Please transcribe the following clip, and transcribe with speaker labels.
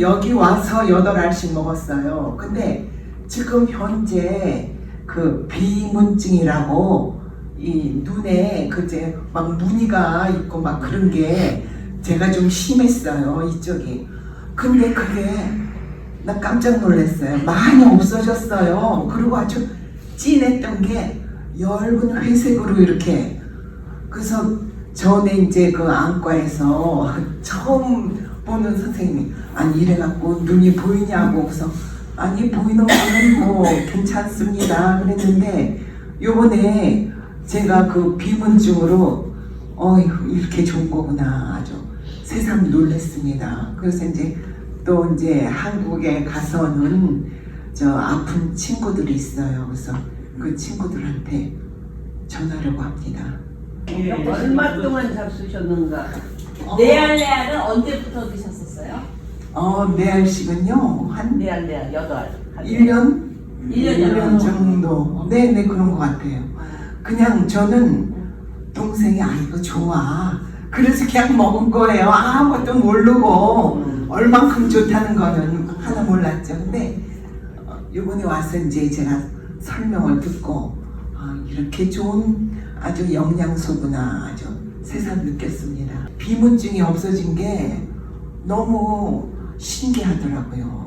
Speaker 1: 여기 와서 여덟 알씩 먹었어요. 근데 지금 현재 그 비문증이라고 이 눈에 그제 막 무늬가 있고 막 그런 게 제가 좀 심했어요 이쪽이. 근데 그게 나 깜짝 놀랐어요. 많이 없어졌어요. 그리고 아주 진했던 게 엷은 회색으로 이렇게. 그래서 전에 이제 그 안과에서 처음 보는 선생님이 아니 이래갖고 눈이 보이냐고. 그래서 아니 보이는 거는 뭐 괜찮습니다. 그랬는데 요번에 제가 그 비문증으로 어휴 이렇게 좋은 거구나. 아주 세상 놀랬습니다. 그래서 이제 또 이제 한국에 가서는 저 아픈 친구들이 있어요. 그래서 그 친구들한테 전하려고 합니다
Speaker 2: 얼마 동안 잡수셨는가?
Speaker 3: 네알레알은 언제부터 드셨었어요?
Speaker 1: 어 내알식은요 한
Speaker 2: 레알 레알 여덟.
Speaker 1: 1년?
Speaker 3: 일년
Speaker 1: 1년 정도. 네, 네, 그런 것 같아요. 그냥 저는 동생이 아, 이거 좋아. 그래서 그냥 먹은 거예요. 아무것도 모르고 얼만큼 좋다는 거는 하나 몰랐죠. 근데 어, 이번에 와서 이제 제가 설명을 듣고 아, 이렇게 좋은 아주 영양소구나 아주 새삼 느꼈습니다. 비문증이 없어진 게 너무 신기하더라고요.